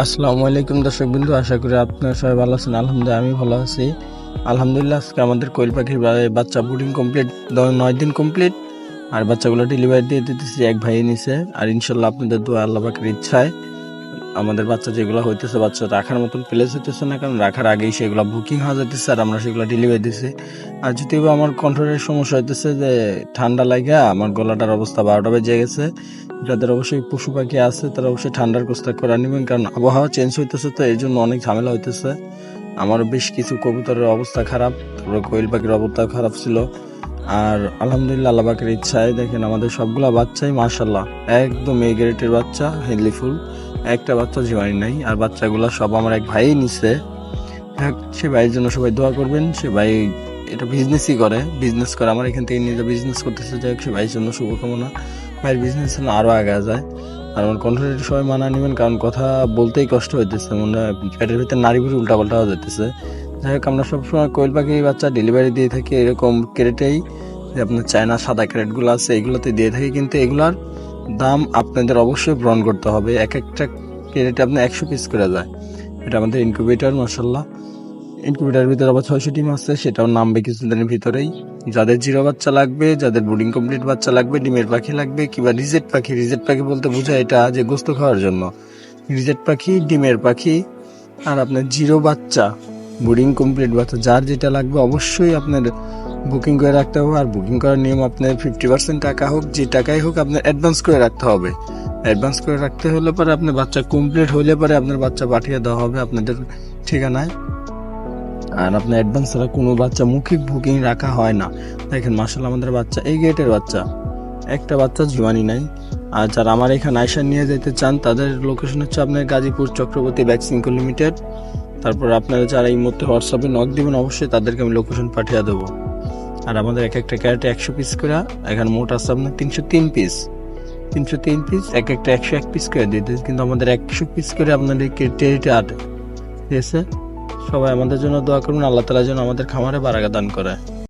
আসসালামু আলাইকুম দর্শক বিন্দু, আশা করি আপনারা সবাই ভালো আছেন। আলহামদুলিল্লাহ আমি ভালো আছি। আলহামদুলিল্লাহ, আজকে আমাদের কোয়েল পাখির বাচ্চা বুডিং কমপ্লিট নয় দিন কমপ্লিট আর বাচ্চাগুলো ডেলিভারি দিয়ে দিতেছি, এক ভাই নিছে আর ইনশাল্লাহ আপনাদের দোয়া আল্লাহ পাখির ইচ্ছায়। আমাদের বাচ্চা যেগুলো হইতেছে, বাচ্চা রাখার মতন প্লেস হইতেছে না, কারণ রাখার আগেই সেগুলো বুকিং হয়ে যেতেছে আর আমরা সেগুলো ডেলিভারি দিছি। আর যদিও বা আমার কন্ট্রোলের সমস্যা হইতেছে যে ঠান্ডা লাগে আমার গলাটার অবস্থা বারোটা বেজে গেছে, যাদের অবশ্যই পশু পাখি আছে, তারা অবশ্যই ঠান্ডার কোস্তা করে নেবেন কারণ আবহাওয়া চেঞ্জ হইতেছে তো এই জন্য অনেক ঝামেলা হইতেছে। আমারও বেশ কিছু কবুতরের অবস্থা খারাপ, তারপরে কোয়েল পাখির অবস্থা খারাপ ছিল। আর আলহামদুলিল্লাহ আল্লাহ পাখির ইচ্ছায় দেখেন আমাদের সবগুলা বাচ্চাই মাশাল্লাহ একদম এই গ্রেটের বাচ্চা হেলদি ফুল একটা বাচ্চা জীবাণী নাই আর বাচ্চাগুলা সব আমার এক ভাই নিছে। সে ভাইয়ের জন্য সবাই দোয়া করবেন সে ভাই এটা বিজনেসই করে বিজনেস করে আমার এখান থেকে নিজে বিজনেস করতেছে যাই হোক, সে ভাইয়ের জন্য শুভকামনা। ভাইয়ের বিজনেস যেন আরও আগে যায়। আর আমার কন্ট্রোলের সবাই মানা নেবেন কারণ কথা বলতেই কষ্ট হইতেছে মনে হয় পেটের ভিতরে নারী উল্টা পাল্টা হয়ে যেতেছে যাই হোক আমরা সবসময় কোয়েল পাখি বাচ্চা ডেলিভারি দিয়ে থাকি এরকম ক্রেটেই যে আপনার চায়না সাদা ক্রেটগুলো আছে এগুলোতে দিয়ে থাকি কিন্তু এগুলার দাম আপনাদের অবশ্যই গ্রহণ করতে হবে। এক একটা ক্রেটে আপনার একশো পিস করে যায় এটা আমাদের ইনকিউবেটর মাসাল্লাহ ইনকিউবেটারের ভিতরে আবার ছয়শো ডিম আছে, সেটাও নামবে কিছুদিনের ভিতরেই। যাদের জিরো বাচ্চা লাগবে, যাদের বোর্ডিং কমপ্লিট বাচ্চা লাগবে, ডিমের পাখি লাগবে, কিংবা রিজেট পাখি রিজেট পাখি বলতে বোঝায় এটা যে গোস্ত খাওয়ার জন্য। রিজেট পাখি, ডিমের পাখি, আর আপনার জিরো বাচ্চা বোর্ডিং কমপ্লিট বাচ্চা, যার যেটা লাগবে অবশ্যই আপনার বুকিং করে রাখতে হবে আর বুকিং করার নিয়ম আপনার ফিফটি পার্সেন্ট টাকা হোক, যে টাকাই হোক আপনার অ্যাডভান্স করে রাখতে হবে। অ্যাডভান্স করে রাখতে হলে পরে আপনার বাচ্চা কমপ্লিট হলে পরে আপনার বাচ্চা পাঠিয়ে দেওয়া হবে আপনাদের ঠিকানায়। আর আপনার অ্যাডভান্স ছাড়া কোনো বাচ্চা মৌখিক বুকিং রাখা হয় না। দেখেন মাসাল আমাদের বাচ্চা, এই গেটের বাচ্চা। একটা বাচ্চা জীবানি নাই। আর যারা আমার এখানে আয়সা নিয়ে যেতে চান, তাদের লোকেশন হচ্ছে আপনার গাজীপুর চক্রবর্তী ভ্যাকসিনকো লিমিটেড তারপর আপনারা যারা এই মুহূর্তে হোয়াটসঅ্যাপে নক দেবেন, অবশ্যই তাদেরকে আমি লোকেশন পাঠিয়ে দেবো। আর আমাদের এক একটা ক্যারেটে একশো পিস করে, এখন মোট আছে আপনার তিনশো তিন পিস তিনশো তিন পিস এক একটা একশো এক পিস করে দিতে। কিন্তু আমাদের একশো পিস করে আপনাদের ক্যারেটে আটে। ঠিক আছে? সবাই আমাদের জন্য দোয়া করুন, আল্লাহ তালা যেন আমাদের খামারে বারাগা দান করে।